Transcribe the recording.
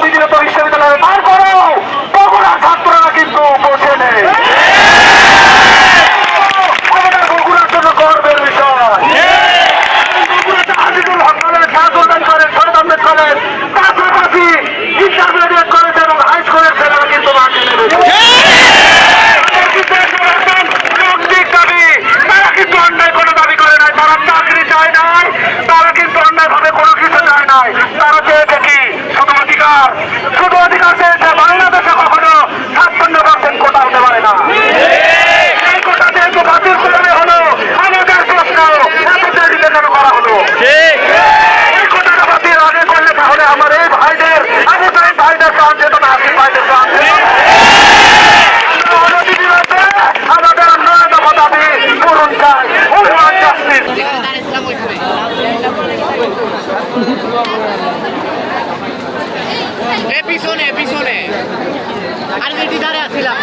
Sevgili Atay করা হলো। ঠিক। এই কথাটা বাতিল আগে করলে তাহলে আমার এই ভাইদের আবু তাই ভাইদের প্রাণ যেত না আসিফ ভাইদের প্রাণ আমাদের পিছনে পিছনে। আর বেটি দাঁড়ে আছিলাম